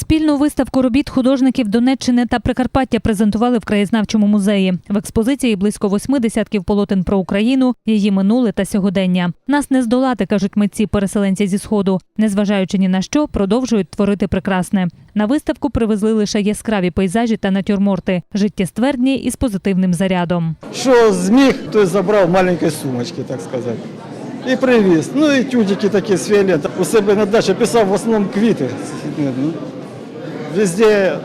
Спільну виставку робіт художників Донеччини та Прикарпаття презентували в краєзнавчому музеї. В експозиції близько восьми десятків полотен про Україну, її минуле та сьогодення. Нас не здолати, кажуть митці переселенці зі сходу. Незважаючи ні на що, продовжують творити прекрасне. На виставку привезли лише яскраві пейзажі та натюрморти, життєствердні і з позитивним зарядом. Що зміг, той забрав в маленькій сумочці, так сказати. І привіз. Ну і тюдики такі з фіолета. У себе на дачі писав в основному квіти. Везде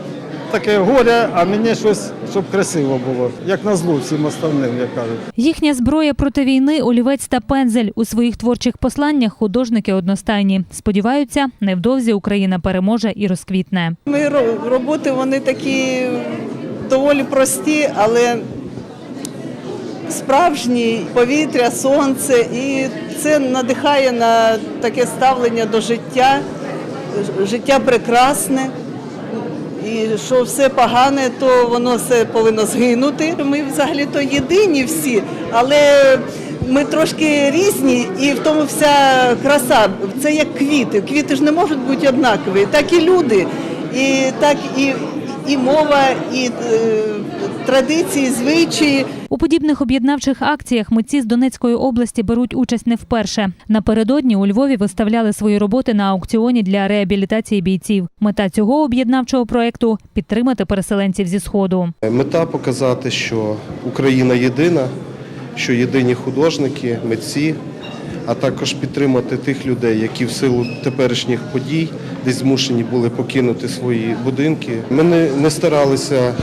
таке горе, а мені щось, щоб красиво було. Як на зло всім остальним, як кажуть. Їхня зброя проти війни олівець та пензель. У своїх творчих посланнях художники одностайні. Сподіваються, невдовзі Україна переможе і розквітне. Ро- роботи вони такі доволі прості, але справжні повітря, сонце, і це надихає на таке ставлення до життя. Життя прекрасне. І що все погане, то воно все повинно згинути. Ми взагалі-то єдині всі, але ми трошки різні, і в тому вся краса. Це як квіти. Квіти ж не можуть бути однакові. Так і люди, і так і, і мова, і е, традиції, звичаї. У подібних об'єднавчих акціях митці з Донецької області беруть участь не вперше. Напередодні у Львові виставляли свої роботи на аукціоні для реабілітації бійців. Мета цього об'єднавчого проекту підтримати переселенців зі сходу. Мета показати, що Україна єдина, що єдині художники, митці, а також підтримати тих людей, які в силу теперішніх подій десь змушені були покинути свої будинки. Ми не, не старалися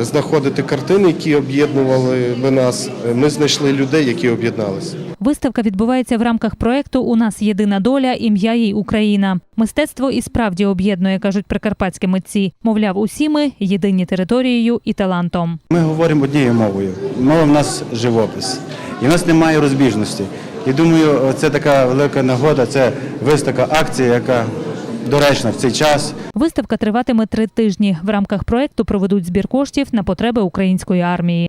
знаходити картини, які об'єднували би нас. Ми знайшли людей, які об'єдналися. Виставка відбувається в рамках проекту У нас єдина доля, ім'я їй Україна. Мистецтво і справді об'єднує, кажуть прикарпатські митці. Мовляв, усі ми єдині територією і талантом. Ми говоримо однією мовою. Мова в нас живопис. І в нас немає розбіжності. І думаю, це така велика нагода, це виставка акція, яка доречна в цей час. Виставка триватиме три тижні. В рамках проекту проведуть збір коштів на потреби української армії.